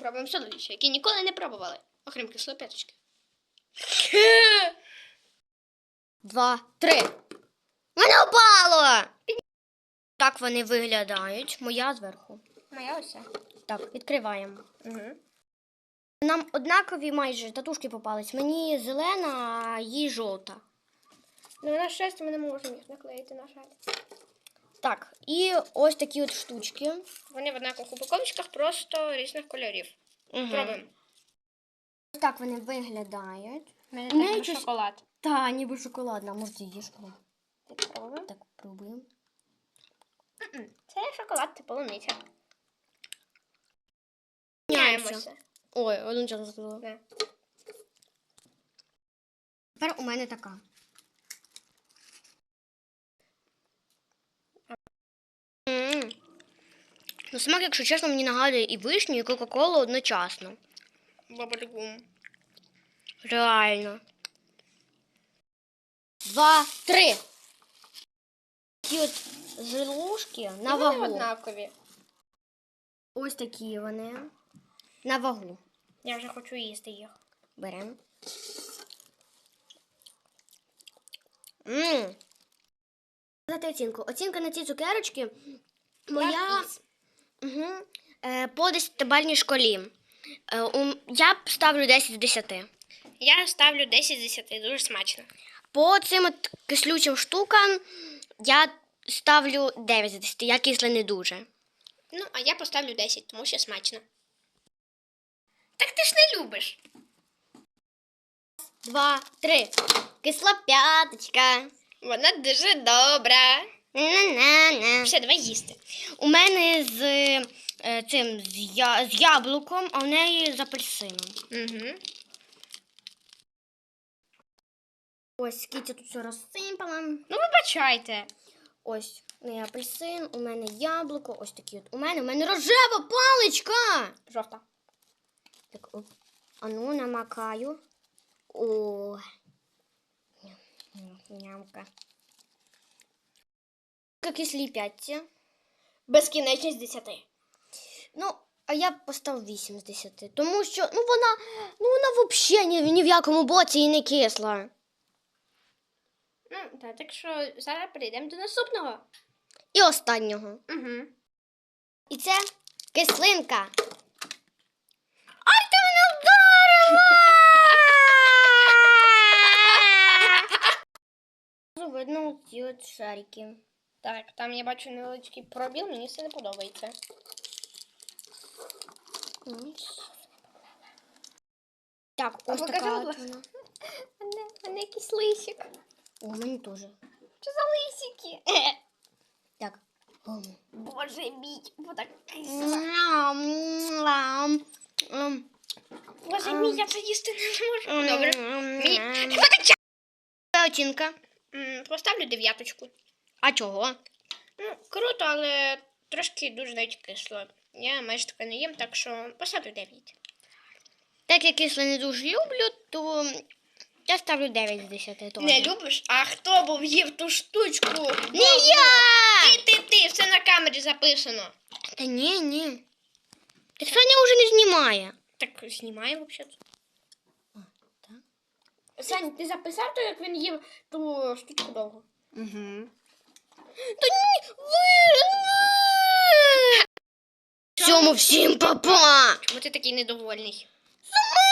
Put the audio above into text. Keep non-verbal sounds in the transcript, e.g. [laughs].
попробуємо солодощі, які ніколи не пробували, окрім кислопеточки. Два, три. Мене упало! Так вони виглядають. Моя зверху. Моя ось. Так, відкриваємо. Угу. Нам однакові майже татушки попались. Мені зелена, а їй жовта. Ну, на щастя, ми не можемо їх наклеїти, на жаль. Так, і ось такі от штучки. Вони в однакових упаковочках, просто різних кольорів. Пробуємо. Ось так вони виглядають. У мене У неї такий щось- шоколад. Та, ніби шоколадна, може її шоколад. Пробуємо. Так, пробуємо. Це шоколад, це полуниця. Міняємося. Ой, одну часу сказала. Да. Тепер у мене така. М. Ну, смак, якщо чесно, мені нагадує і вишню, і Кока-Колу одночасно. Бабаргум. Реально. Два, три. Ці от зелушки на Вони вагу. однакові. Ось такі вони. На вагу. Я вже хочу їсти їх. Беремо. Мм. Дати оцінку. Оцінка на ці цукерочки моя угу, е, по 10-бальній школі. Е, у- я ставлю 10 з 10. Я ставлю 10 з 10, дуже смачно. По цим от кислючим штукам я ставлю 9 з 10. Я кисле не дуже. Ну, а я поставлю 10, тому що смачно. Так ти ж не любиш. Два, три. Кисла п'яточка. Вона дуже добра. На-на-на. Все, давай їсти. У мене з е, цим з, я, з яблуком, а в неї з апельсином. Угу. Ось Кітя тут все розсипала. Ну, вибачайте. Ось у неї апельсин, у мене яблуко, ось такі от. У мене, у мене рожева паличка. Жовта. Так, оп. А ну, намакаю. О. Ням, Нямка. Кислі п'ятці. Безкінечність 10. Ну, а я поставив 8 з 10. Тому що, ну вона, ну вона взагалі ні, ні в якому боці і не кисла. Ну, так, так що зараз перейдемо до наступного. І останнього. Угу. І це кислинка. Ай, ти мене вдарила! Видно ці от шарики. Так, там я бачу невеличкий пробіл, мені це не подобається. Так, ось така от вона. Мене якийсь лисик. О, мені теж. Що за лисики? [laughs] Так. Боже мій, вода кисла. Ням. Боже мій, я це їсти не можу. Добре. Мій. Оцінка. Поставлю дев'яточку. А чого? Ну, круто, але трошки дуже навіть кисло. Я майже таке не їм, так що поставлю 9. Так як кисле не дуже люблю, то я ставлю 9 з 10. теж. Не любиш? А хто був їв ту штучку? Не я! Ти, ти, ти, все на камері записано. Та ні, ні. Так Саня вже не знімає. Так знімай взагалі. Сань, ти записав то, як він їв ту штучку довго? Угу. Та ні, ви... Всьому всім папа! Чому ти такий недовольний? Сама